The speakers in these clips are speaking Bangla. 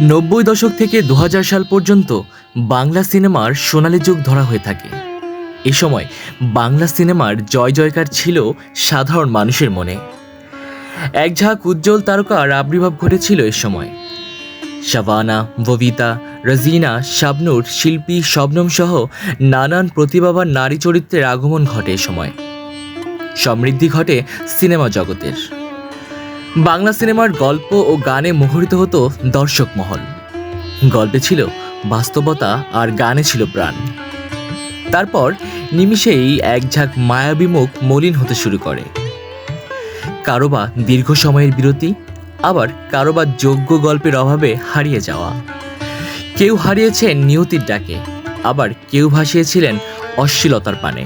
নব্বই দশক থেকে দু হাজার সাল পর্যন্ত বাংলা সিনেমার সোনালী যুগ ধরা হয়ে থাকে। এ সময় বাংলা সিনেমার জয় জয়কার ছিল সাধারণ মানুষের মনে। এক ঝাঁক উজ্জ্বল তারকার আবির্ভাব ঘটেছিল এ সময়। শাবানা, ববিতা, রাজিনা, শাবনুর, শিল্পী, শবনম সহ নানান প্রতিভাবান নারী চরিত্রের আগমন ঘটে এ সময়। সমৃদ্ধি ঘটে সিনেমা জগতের। বাংলা সিনেমার গল্প ও গানে মুখরিত হতো দর্শক মহল। গল্পে ছিল বাস্তবতা আর গানে ছিল প্রাণ। তারপর নিমিষেই এক ঝাঁক মায়াবী মুখ মলিন হতে শুরু করে। কারোবা দীর্ঘ সময়ের বিরতি, আবার কারোবা যোগ্য গল্পের অভাবে হারিয়ে যাওয়া। কেউ হারিয়েছেন নিয়তির ডাকে, আবার কেউ ভাসিয়েছিলেন অশ্লীলতার পানে।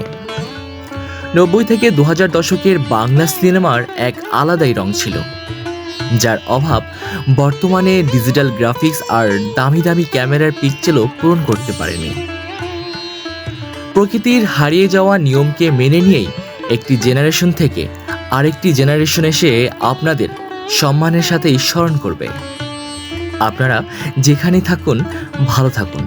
নব্বই থেকে দু হাজার দশকের বাংলা সিনেমার এক আলাদাই রং ছিল, যার অভাব বর্তমানে ডিজিটাল গ্রাফিক্স আর দামি দামি ক্যামেরার পিকচারও পূরণ করতে পারেনি। প্রকৃতির হারিয়ে যাওয়া নিয়মকে মেনে নিয়েই একটি জেনারেশন থেকে আরেকটি জেনারেশন এসে আপনাদের সম্মানের সাথেই স্মরণ করবে। আপনারা যেখানেই থাকুন, ভালো থাকুন।